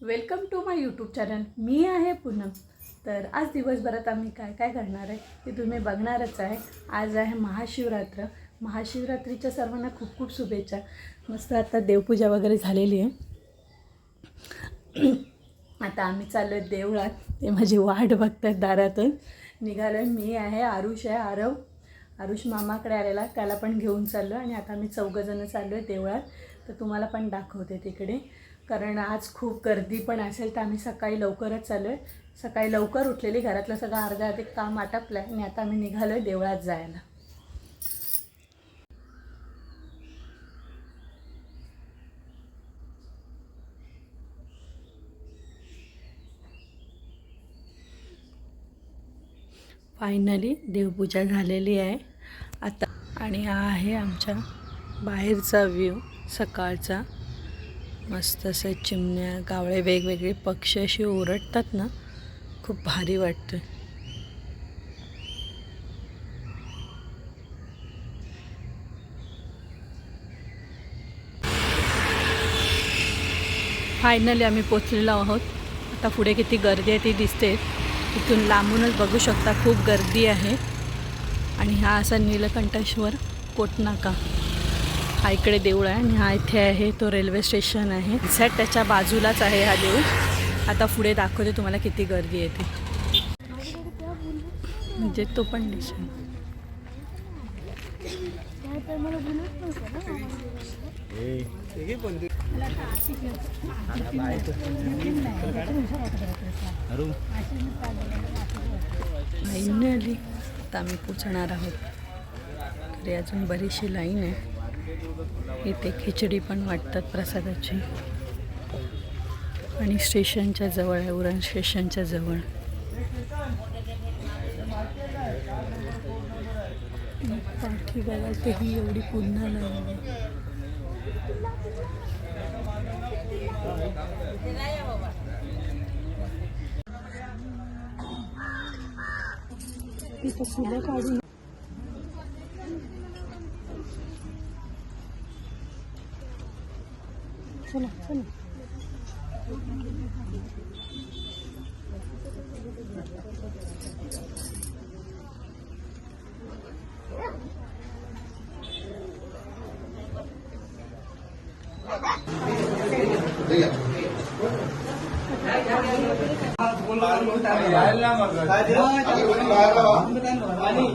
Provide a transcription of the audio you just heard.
Welcome to my YouTube channel. मी आहे पूनम. तर आज दिवसभरात आम्ही काय काय करणार आहे ते तुम्ही बघणारच आहे. आज आहे महाशिवरात्र. महाशिवरात्रीच्या सर्वांना खूप खूप शुभेच्छा. मस्त आता देवपूजा वगैरे झालेली आहे. आता आम्ही चाललो आहे देवळात. ते माझी वाट बघतात दारातून. निघालो आहे मी आहे आरुष आहे आरव. आरुष मामाकडे आलेला. त्याला पण घेऊन चाललो आणि आता आम्ही चौघंजणं चाललो आहे देवळात. तर तुम्हाला पण दाखवते तिकडे. कारण आज खूप गर्दी पण असेल तर आम्ही सकाळी लवकरच चालू आहे सकाळी लवकर उठलेली घरातलं सगळं अर्धा अधिक काम आटपलं आहे आणि आता आम्ही निघालो आहे देवळात जायला. फायनली देवपूजा झालेली आहे. आता आणि हा आहे आमच्या बाहेरचा व्ह्यू सकाळचा. मस्त असे चिमण्या कावळे वेगवेगळे पक्षी असे ओरडतात ना खूप भारी वाटतं फायनली आम्ही पोचलेलो आहोत. आता पुढे किती गर्दी आहे ती दिसते. इथून लांबूनच बघू शकता खूप गर्दी आहे. आणि हा असा नीलकंठेश्वर कोटनाका. हा इकडे देऊळ आहे आणि हा इथे आहे तो रेल्वे स्टेशन आहे. एक्झॅक्ट त्याच्या बाजूलाच आहे हा देऊळ. आता पुढे दाखवते तुम्हाला किती गर्दी येते म्हणजे तो पण डिशन लाईन आली. आता आम्ही पोचणार आहोत. तरी अजून बरीचशी लाईन आहे. इथे खिचडी पण वाटतात प्रसादाची. आणि स्टेशनच्या जवळ आहे उरण स्टेशनच्या जवळ. पाठी बघा ते ही एवढी पुन्हा लाईन तिथं फुलं काढून चला चला. आणि